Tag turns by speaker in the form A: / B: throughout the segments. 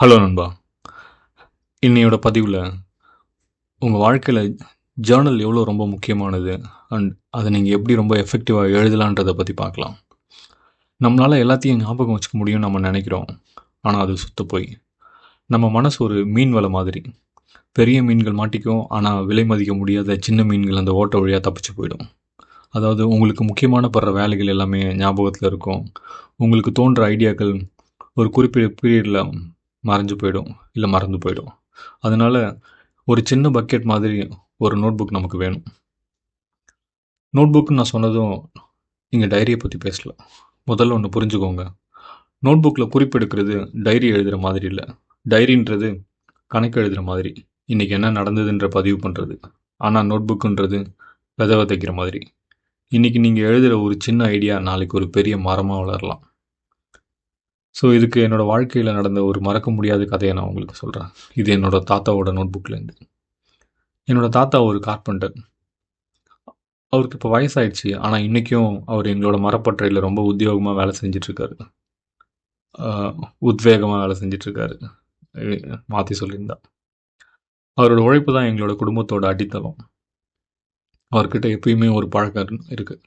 A: Hello நண்பா. இன்னையோட பதிவில் உங்கள் வாழ்க்கையில் ஜேர்னல் எவ்வளோ ரொம்ப முக்கியமானது அண்ட் அதை நீங்கள் எப்படி ரொம்ப எஃபெக்டிவாக எழுதலான்றதை பற்றி பார்க்கலாம். நம்மளால் எல்லாத்தையும் ஞாபகம் வச்சுக்க முடியும்னு நம்ம நினைக்கிறோம். ஆனால் அது சுத்த போய். நம்ம மனசு ஒரு மீன் வலை மாதிரி. பெரிய மீன்கள் மாட்டிக்கும் ஆனால் விலை மதிக்க முடியாத சின்ன மீன்கள் அந்த ஓட்ட வழியாக தப்பிச்சு போயிடும். அதாவது உங்களுக்கு முக்கியமான படுற வேலைகள் எல்லாமே ஞாபகத்தில் இருக்கும். உங்களுக்கு தோன்ற ஐடியாக்கள் ஒரு குறிப்பிட்ட பீரியடில் மறைஞ்சு போயிடும் இல்லை மறந்து போயிடும். அதனால் ஒரு சின்ன பக்கெட் மாதிரி ஒரு நோட் புக் நமக்கு வேணும். நோட்புக்னு நான் சொன்னதும் நீங்கள் டைரியை பற்றி பேசல. முதல்ல ஒன்று புரிஞ்சுக்கோங்க. நோட் புக்கில் குறிப்பெடுக்கிறது டைரி எழுதுகிற மாதிரி இல்லை. டைரின்றது கணக்கு எழுதுகிற மாதிரி. இன்றைக்கி என்ன நடந்ததுன்ற பதிவு பண்ணுறது ஆனால் நோட்புக்குன்றது விதை விதைக்கிற மாதிரி. இன்றைக்கி நீங்கள் எழுதுகிற ஒரு சின்ன ஐடியா நாளைக்கு ஒரு பெரிய மரமாக வளரலாம். ஸோ இதுக்கு என்னோடய வாழ்க்கையில் நடந்த ஒரு மறக்க முடியாத கதையை நான் உங்களுக்கு சொல்கிறேன் இது என்னோடய தாத்தாவோட நோட்புக்லேருந்து என்னோடய தாத்தா ஒரு கார்பெண்டர் அவருக்கு இப்போ வயசாயிடுச்சு. ஆனால் இன்றைக்கும் அவர் எங்களோட மரப்பற்றையில் ரொம்ப உத்தியோகமாக வேலை செஞ்சிட்ருக்காரு. உத்வேகமாக வேலை செஞ்சிட்ருக்காரு. மாற்றி சொல்லியிருந்தா. அவரோட உழைப்பு தான் எங்களோட குடும்பத்தோட அடித்தளம். அவர்கிட்ட எப்பயுமே ஒரு பழக்கம் இருக்குது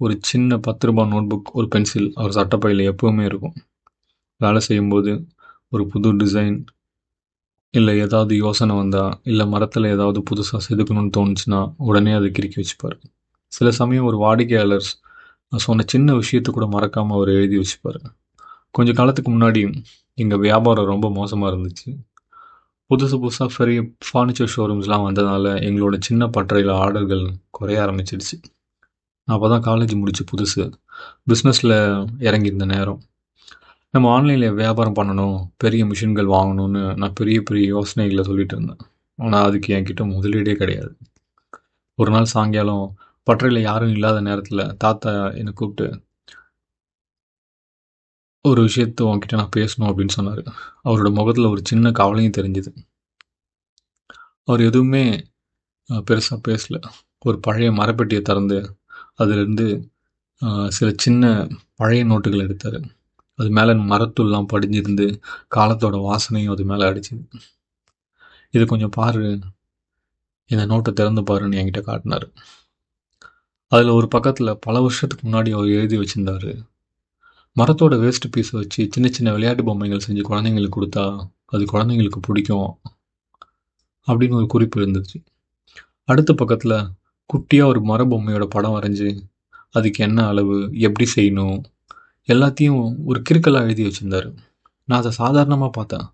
A: ஒரு சின்ன பத்து ரூபாய் நோட்புக் ஒரு பென்சில் அவர் சட்டப்பையில் எப்பவுமே இருக்கும். வேலை செய்யும்போது ஒரு புது டிசைன் இல்லை ஏதாவது யோசனை வந்தால் இல்லை மரத்தில் ஏதாவது புதுசாக செதுக்கணும்னு தோணுச்சுன்னா உடனே அதை கிறுக்கி வச்சுப்பார். சில சமயம் ஒரு வாடிக்கையாளர் சொன்ன சின்ன விஷயத்தை கூட மறக்காமல் அவர் எழுதி வச்சுப்பார். கொஞ்ச காலத்துக்கு முன்னாடி எங்கள் வியாபாரம் ரொம்ப மோசமாக இருந்துச்சு. புதுசு புதுசாக பெரிய ஃபர்னிச்சர் ஷோரூம்ஸ்லாம் வந்ததுனால எங்களோட சின்ன பட்டறையில் ஆர்டர்கள் குறைய ஆரம்பிச்சிடுச்சு. நான் அப்போ தான் காலேஜ் முடிச்சு புதுசு பிஸ்னஸில் இறங்கியிருந்த நேரம். நம்ம ஆன்லைனில் வியாபாரம் பண்ணணும் பெரிய மிஷின்கள் வாங்கணும்னு நான் பெரிய பெரிய யோசனைகளை சொல்லிட்டு இருந்தேன். ஆனால் அதுக்கு என்கிட்ட முதலீடே கிடையாது. ஒரு நாள் சாயங்காலம் பட்டறையில் யாரும் இல்லாத நேரத்தில் தாத்தா என்னை கூப்பிட்டு ஒரு விஷயத்த உங்ககிட்ட நான் பேசணும் அப்படின்னு சொன்னார். அவரோட முகத்தில் ஒரு சின்ன கவலையும் தெரிஞ்சுது. அவர் எதுவுமே பெருசாக பேசல. ஒரு பழைய மரப்பெட்டியை திறந்து அதுலேருந்து சில சின்ன பழைய நோட்டுகள் எடுத்தார். அது மேலே மரத்துள்ளாம் படிஞ்சிருந்து காலத்தோட வாசனையும் அது மேலே அடிச்சுது. இது கொஞ்சம் பாரு. இந்த நோட்டை திறந்து பாருன்னு என்கிட்ட காட்டினார். அதில் ஒரு பக்கத்தில் பல வருஷத்துக்கு முன்னாடி அவர் எழுதி வச்சுருந்தாரு. மரத்தோட வேஸ்ட் பீஸை வச்சு சின்ன சின்ன விளையாட்டு பொம்மைகள் செஞ்சு குழந்தைங்களுக்கு கொடுத்தா அது குழந்தைங்களுக்கு பிடிக்கும் அப்படின்னு ஒரு குறிப்பு இருந்துச்சு. அடுத்த பக்கத்தில் குட்டியாக ஒரு மர பொம்மையோட படம் வரைஞ்சி அதுக்கு என்ன அளவு எப்படி செய்யணும் எல்லாத்தையும் ஒரு கிறுக்கலாக எழுதி வச்சுருந்தாரு. நான் அதை சாதாரணமாக பார்த்தேன்.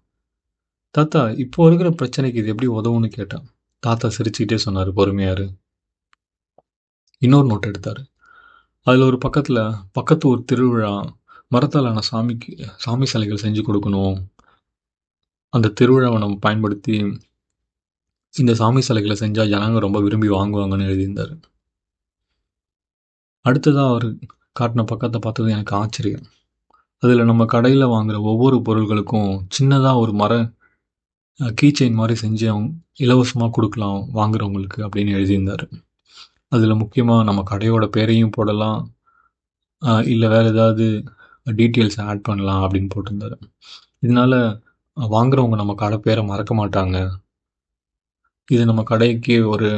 A: தாத்தா இப்போ இருக்கிற பிரச்சனைக்கு இது எப்படி உதவும்னு கேட்டேன். தாத்தா சிரிச்சுக்கிட்டே சொன்னார் பொறுமையாரு. இன்னொரு நோட் எடுத்தார். அதில் ஒரு பக்கத்தில் பக்கத்து ஒரு திருவிழா மரத்தாலான சாமிக்கு சாமி சிலைகள் செஞ்சு கொடுக்கணும். அந்த திருவிழாவை நம்ம பயன்படுத்தி இந்த சாமி சிலைகளை செஞ்சால் ஜனங்க ரொம்ப விரும்பி வாங்குவாங்கன்னு எழுதியிருந்தார். அடுத்ததாக அவர் காட்டின பக்கத்தை பார்த்தது எனக்கு ஆச்சரியம். அதில் நம்ம கடையில் வாங்குகிற ஒவ்வொரு பொருள்களுக்கும் சின்னதாக ஒரு மர கீ செயின் மாதிரி செஞ்சு அவங்க இலவசமாக கொடுக்கலாம் வாங்குறவங்களுக்கு அப்படின்னு எழுதியிருந்தார். அதில் முக்கியமாக நம்ம கடையோட பேரையும் போடலாம். இல்லை வேறு ஏதாவது டீட்டெயில்ஸ் ஆட் பண்ணலாம் அப்படின்னு போட்டிருந்தாரு. இதனால் வாங்குறவங்க நம்ம கடை பேரை மறக்க மாட்டாங்க. இது நம்ம கடைக்கு ஒரு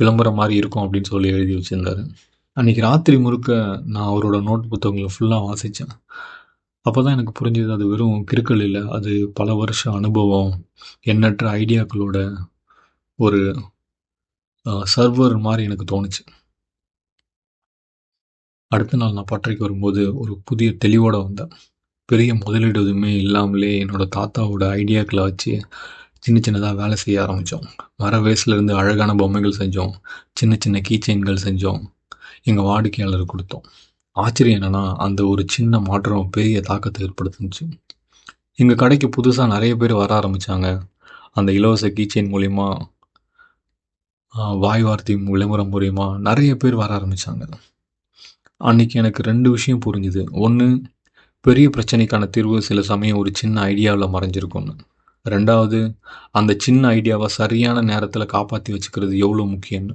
A: விளம்பரம் மாதிரி இருக்கும் அப்படின்னு சொல்லி எழுதி வச்சுருந்தாரு. அன்றைக்கி ராத்திரி முழுக்க நான் அவரோட நோட் புத்தகங்களை ஃபுல்லாக வாசித்தேன் அப்போ தான் எனக்கு புரிஞ்சது அது வெறும் கிறுக்கல் இல்லை அது பல வருஷ அனுபவம் எண்ணற்ற ஐடியாக்களோட ஒரு சர்வர் மாதிரி எனக்கு தோணுச்சு. அடுத்த நாள் நான் பட்டறைக்கு வரும்போது ஒரு புதிய தெளிவோடு வந்தேன். பெரிய முதலீடு எதுவுமே இல்லாமலே என்னோடய தாத்தாவோட ஐடியாக்களை வச்சு சின்ன சின்னதாக வேலை செய்ய ஆரம்பித்தோம் மர வேஸ்ட்லேருந்து அழகான பொம்மைகள் செஞ்சோம். சின்ன சின்ன கீ செஞ்சோம். எங்கள் வாடிக்கையாளருக்கு கொடுத்தோம். ஆச்சரியம் என்னென்னா அந்த ஒரு சின்ன மாற்றம் பெரிய தாக்கத்தை ஏற்படுத்துச்சு எங்கள் கடைக்கு புதுசாக நிறைய பேர் வர ஆரம்பித்தாங்க அந்த இலவச கீச்செயின் மூலிமா வாய் வார்த்தை விளம்பரம் மூலிமா நிறைய பேர் வர ஆரம்பித்தாங்க அன்றைக்கி எனக்கு ரெண்டு விஷயம் புரிஞ்சுது. ஒன்று பெரிய பிரச்சனைக்கான தீர்வு சில சமயம் ஒரு சின்ன ஐடியாவில் மறைஞ்சிருக்கும்னு. ரெண்டாவது அந்த சின்ன ஐடியாவை சரியான நேரத்தில் காப்பாற்றி வச்சுக்கிறது எவ்வளோ முக்கியம்னு.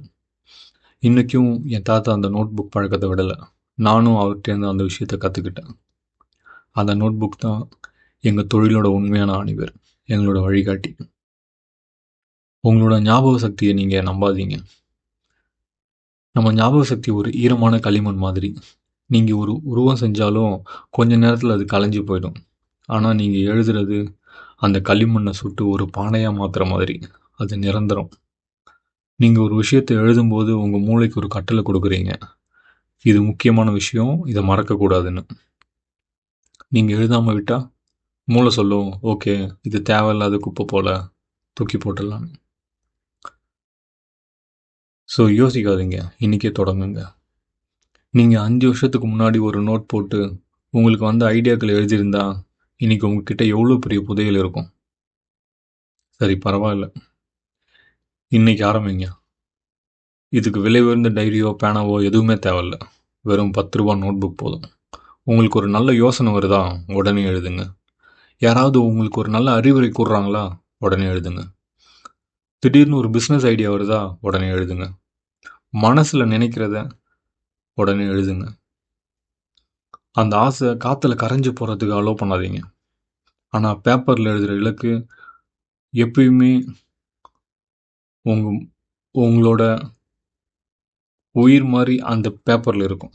A: இன்றைக்கும் என் தாத்தா அந்த நோட் புக் பழக்கத்தை விடலை. நானும் அவர்கிட்டேருந்து அந்த விஷயத்தை கற்றுக்கிட்டேன் அந்த நோட் புக் தான் எங்கள் தொழிலோட உண்மையான ஆணிவர் எங்களோட வழிகாட்டி. உங்களோட ஞாபக சக்தியை நீங்கள் நம்பாதீங்க. நம்ம ஞாபக சக்தி ஒரு ஈரமான களிமண் மாதிரி. நீங்கள் ஒரு உருவம் செஞ்சாலும் கொஞ்ச நேரத்தில் அது கலைஞ்சு போயிடும். ஆனால் நீங்கள் எழுதுறது அந்த களிமண்ணை சுட்டு ஒரு பானையாக மாற்றுற மாதிரி. அது நிரந்தரம். நீங்கள் ஒரு விஷயத்தை எழுதும்போது உங்கள் மூளைக்கு ஒரு கட்டளை கொடுக்குறீங்க. இது முக்கியமான விஷயம் இதை மறக்கக்கூடாதுன்னு. நீங்கள் எழுதாமல் விட்டால் மூளை சொல்லும் ஓகே இது தேவையில்லாத குப்பை போல் தூக்கி போட்டுடலாம் ஸோ யோசிக்காதீங்க. இன்றைக்கே தொடங்குங்க. நீங்கள் அஞ்சு வருஷத்துக்கு முன்னாடி ஒரு நோட் போட்டு உங்களுக்கு வந்த ஐடியாக்கள் எழுதியிருந்தா இன்றைக்கி உங்ககிட்ட எவ்வளோ பெரிய புதையல் இருக்கும்? சரி பரவாயில்ல. இன்னைக்கு ஆரம்பிங்க. இதுக்கு விலை உயர்ந்த டைரியோ பேனாவோ எதுவுமே தேவையில்ல. வெறும் பத்து ரூபா நோட் புக் போதும். உங்களுக்கு ஒரு நல்ல யோசனை வருதா? உடனே எழுதுங்க. யாராவது உங்களுக்கு ஒரு நல்ல அறிவுரை கூடுறாங்களா உடனே எழுதுங்க. திடீர்னு ஒரு பிஸ்னஸ் ஐடியா வருதா? உடனே எழுதுங்க. மனசில் நினைக்கிறத உடனே எழுதுங்க. அந்த ஆசை காற்றுல கரைஞ்சு போகிறதுக்கு அலோவ் பண்ணாதீங்க. ஆனால் பேப்பரில் எழுதுகிற இலக்கு எப்பயுமே உங்க உங்களோட உயிர் மாதிரி அந்த பேப்பரில் இருக்கும்.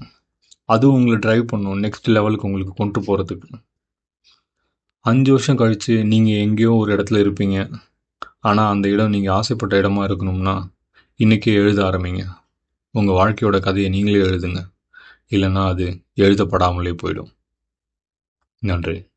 A: அது உங்களை ட்ரைவ் பண்ணும். நெக்ஸ்ட் லெவலுக்கு உங்களுக்கு கொண்டு போகிறதுக்கு அஞ்சு வருஷம் கழித்து நீங்கள் எங்கேயோ ஒரு இடத்துல இருப்பீங்க. ஆனால் அந்த இடம் நீங்கள் ஆசைப்பட்ட இடமா இருக்கணும்னா இன்றைக்கே எழுத ஆரம்பிங்க. உங்கள் வாழ்க்கையோட கதையை நீங்களே எழுதுங்க. இல்லைன்னா அது எழுதப்படாமலே போயிடும். நன்றி.